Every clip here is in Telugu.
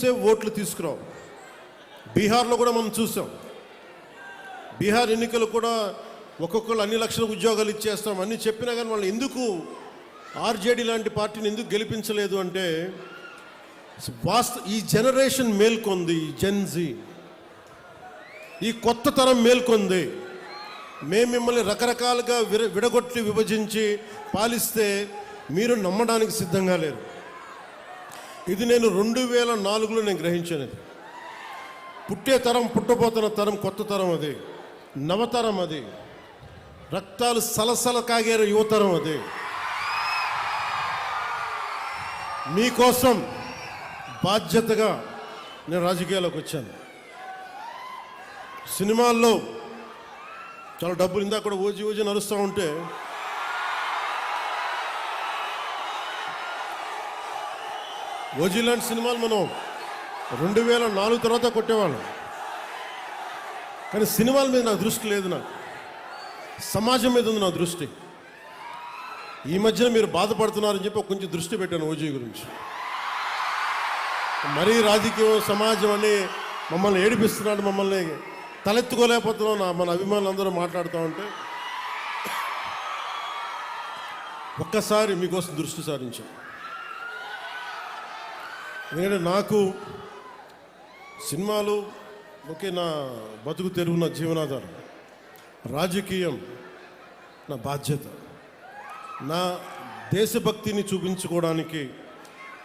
ఎంతసేపు ఓట్లు తీసుకురావు. బీహార్లో కూడా మనం చూసాం. బీహార్ ఎన్నికలు కూడా ఒక్కొక్కరు అన్ని లక్షల ఉద్యోగాలు ఇచ్చేస్తాం. అన్ని చెప్పినా కానీ వాళ్ళు ఎందుకు ఆర్జేడీ లాంటి పార్టీని ఎందుకు గెలిపించలేదు అంటే వాస్త ఈ జనరేషన్ మేల్కొంది ఈ జెన్జీ ఈ కొత్త తరం మేల్కొంది. మేము మిమ్మల్ని రకరకాలుగా విడగొట్టి విభజించి పాలిస్తే మీరు నమ్మడానికి సిద్ధంగా లేరు. ఇది నేను రెండు వేల నాలుగులో నేను గ్రహించాను ఇది. పుట్టే తరం పుట్టబోతున్న తరం కొత్త తరం అది. నవతరం అది. రక్తాలు సలసల కాగేర యువతరం అది. మీకోసం బాధ్యతగా నేను రాజకీయాల్లోకి వచ్చాను. సినిమాల్లో చాలా డబ్బులు ఇందాక కూడా ఓజీ ఓజీ నడుస్తూ ఉంటే ఓజీ లాంటి సినిమాలు మనం రెండు వేల నాలుగు తర్వాత కొట్టేవాళ్ళం. కానీ సినిమాల మీద నా దృష్టి లేదు నాకు. సమాజం మీద ఉంది నా దృష్టి. ఈ మధ్యన మీరు బాధపడుతున్నారని చెప్పి కొంచెం దృష్టి పెట్టాను ఓజీ గురించి. మరీ రాజకీయం సమాజం అని మమ్మల్ని ఏడిపిస్తున్నాడు మమ్మల్ని తలెత్తుకోలేకపోతున్నాం నా మన అభిమానులు అందరూ మాట్లాడుతూ ఉంటే. ఒక్కసారి మీకోసం దృష్టి సారించాను. ఎందుకంటే నాకు సినిమాలు ఒకే నా బతుకు తెరువు నా జీవనాధారం. రాజకీయం నా బాధ్యత. నా దేశభక్తిని చూపించుకోవడానికి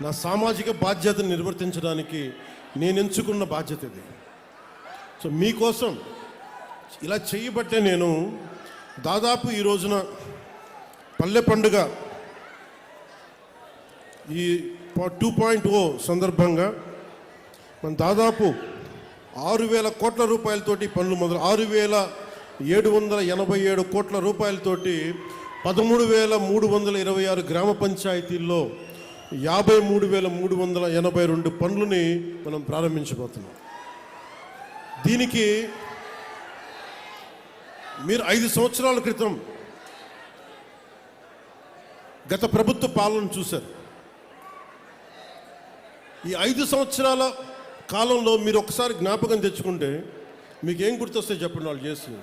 నా సామాజిక బాధ్యతను నిర్వర్తించడానికి నేను ఎంచుకున్న బాధ్యత ఇది. సో మీకోసం ఇలా చేయబట్టే నేను దాదాపు ఈ రోజున పల్లె పండుగ ఈ టూ పాయింట్ ఓ సందర్భంగా మనం దాదాపు ఆరు వేల కోట్ల రూపాయలతోటి పనులు మొదలు ఆరు వేల ఏడు వందల ఎనభై ఏడు కోట్ల రూపాయలతోటి పదమూడు వేల మూడు వందల ఇరవై ఆరు గ్రామ పంచాయతీల్లో యాభై మూడు వేల మూడు వందల ఎనభై రెండు పనులని మనం ప్రారంభించబోతున్నాం. దీనికి మీరు ఐదు సంవత్సరాల క్రితం గత ప్రభుత్వ పాలన చూశారు. ఈ ఐదు సంవత్సరాల కాలంలో మీరు ఒకసారి జ్ఞాపకం తెచ్చుకుంటే మీకేం గుర్తొస్తే చెప్పండి వాళ్ళు చేస్తుంది